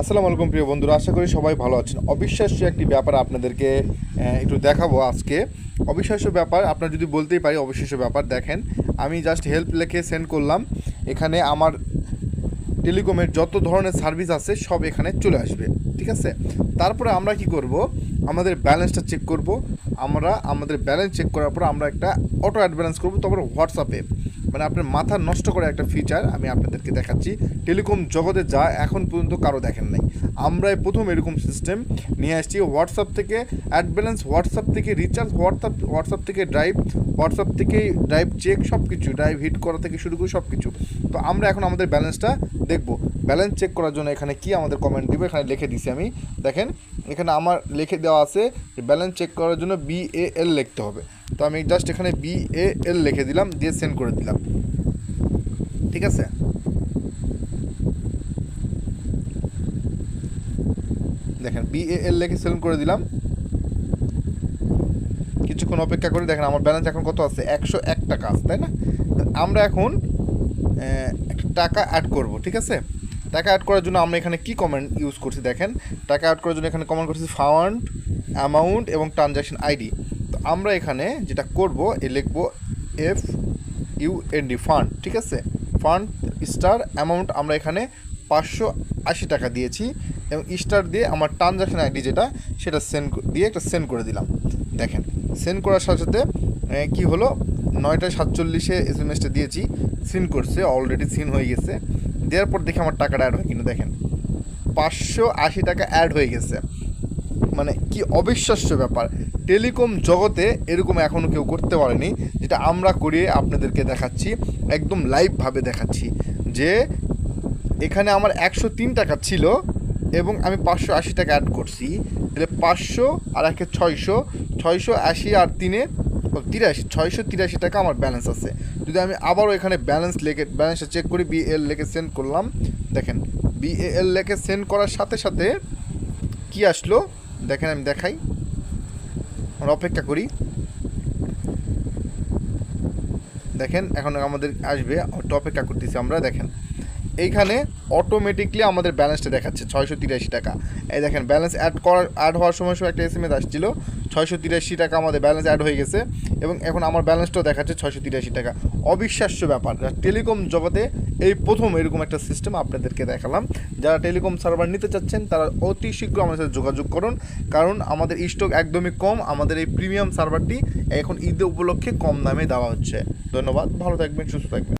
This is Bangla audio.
আসসালামু আলাইকুম প্রিয় বন্ধুরা, আশা করি সবাই ভালো আছেন। অবিশ্বাস্য একটি ব্যাপার আপনাদেরকে একটু দেখাবো আজকে। অবিশ্বাস্য ব্যাপার, আপনার যদি বলতেই পারি অবিশ্বাস্য ব্যাপার, দেখেন, আমি জাস্ট হেল্প লিখে সেন্ড করলাম। এখানে আমার টেলিকমের যত ধরনের সার্ভিস আছে, সব এখানে চলে আসবে, ঠিক আছে? তারপরে আমরা কি করব? আমাদের ব্যালেন্সটা চেক করব। আমরা, আমাদের ব্যালেন্স চেক করার পর আমরা একটা অটো অ্যাডভান্স করব, তারপর হোয়াটসঅ্যাপে মানে আপনার মাথা নষ্ট করা একটা ফিচার আমি আপনাদেরকে দেখাচ্ছি। টেলিকম জগতে যা এখন পর্যন্ত কারও দেখেন নাই। আমরাই প্রথম এরকম সিস্টেম নিয়ে আসছি। হোয়াটসঅ্যাপ থেকে অ্যাড ব্যালেন্স হোয়াটসঅ্যাপ থেকে রিচার্জ হোয়াটসঅ্যাপ হোয়াটসঅ্যাপ থেকে ড্রাইভ হোয়াটসঅ্যাপ থেকে ড্রাইভ চেক সব কিছু ড্রাইভ হিট করা থেকে শুরু করে সব কিছু তো আমরা এখন আমাদের ব্যালেন্সটা দেখব। ব্যালেন্স চেক করার জন্য এখানে কি আমাদের কমেন্ট দিব? এখানে লিখে দিছি আমি। দেখেন এখানে আমার লিখে দেওয়া আছে ব্যালেন্স চেক করার জন্য বি এ এল লিখতে হবে। তো আমি জাস্ট এখানে বি এ এল লিখে দিলাম, দিয়ে সেন্ড করে দিলাম। ঠিক আছে? দেখেন বি এ এল লিখে সেন্ড করে দিলাম। কিছুক্ষণ অপেক্ষা করে দেখেন, আমার ব্যালেন্স এখন কত আছে? একশো এক টাকা আছে, তাই না? আমরা এখন একটা টাকা অ্যাড করব, ঠিক আছে? টাকা অ্যাড করার জন্য আমরা এখানে কি কমেন্ট ইউজ করছি দেখেন? টাকা অ্যাড করার জন্য এখানে কমেন্ট করছি ফান্ড অ্যামাউন্ট এবং ট্রানজ্যাকশন আইডি তো আমরা এখানে যেটা করব, এ লিখব F U N D fund ঠিক আছে? ফান্ড স্টার অ্যামাউন্ট আমরা এখানে পাঁচশো আশি টাকা দিয়েছি এবং স্টার দিয়ে আমার ট্রানজ্যাকশন আইডি যেটা, সেটা সেন্ড দিয়ে একটা সেন্ড করে দিলাম। দেখেন সেন্ড করার সাথে সাথে কী হলো? নয়টা সাতচল্লিশে এস এম এসটা দিয়েছি সিন করছে অলরেডি সিন হয়ে গেছে। দেওয়ার পর দেখে আমার টাকাটা অ্যাড হয় কিন্তু দেখেন। পাঁচশো আশি টাকা অ্যাড হয়ে গেছে। মানে কি অবিশ্বাস্য ব্যাপার। টেলিকম জগতে এরকম এখনও কেউ করতে পারেনি, যেটা আমরা করিয়ে আপনাদেরকে দেখাচ্ছি, একদম লাইভভাবে দেখাচ্ছি। যে এখানে আমার একশো তিন টাকা ছিল এবং আমি পাঁচশো আশি টাকা অ্যাড করছি। তাহলে পাঁচশো আর একে ছয়শো ছয়শো আশি আর তিনে তিরাশি, ছয়শো তিরাশি টাকা আমার ব্যালেন্স আছে। যদি আমি আবারও এখানে ব্যালেন্স লেখে ব্যালেন্সটা চেক করি বিএল লেখে সেন্ড করলাম, দেখেন বিএল লেখে সেন্ড করার সাথে সাথে কি আসলো? দেখেন, আমি দেখাই। আমরা অপেক্ষা করি। দেখেন, এখন আমাদের আসবে অপেক্ষা করতেছি আমরা, দেখেন। এইখানে অটোমেটিকলি আমাদের ব্যালেন্সটা দেখাচ্ছে, ছয়শো তিরাশি টাকা। এই দেখেন ব্যালেন্স অ্যাড করার অ্যাড হওয়ার সময় সময় একটা এস এম এস আসছিল, ছয়শো তিরাশি টাকা আমাদের ব্যালেন্স অ্যাড হয়ে গেছে, এবং এখন আমার ব্যালেন্সটাও দেখাচ্ছে ছয়শো তিরাশি টাকা। অবিশ্বাস্য ব্যাপার টেলিকম জগতে এই প্রথম এরকম একটা সিস্টেম আপনাদেরকে দেখালাম, যারা টেলিকম সার্ভার নিতে চাচ্ছেন, তারা অতি শীঘ্র আমাদের সাথে যোগাযোগ করুন, কারণ আমাদের স্টক একদমই কম, আমাদের এই প্রিমিয়াম সার্ভারটি এখন ঈদ উপলক্ষে কম দামে দেওয়া হচ্ছে। ধন্যবাদ, ভালো থাকবেন, সুস্থ থাকবেন।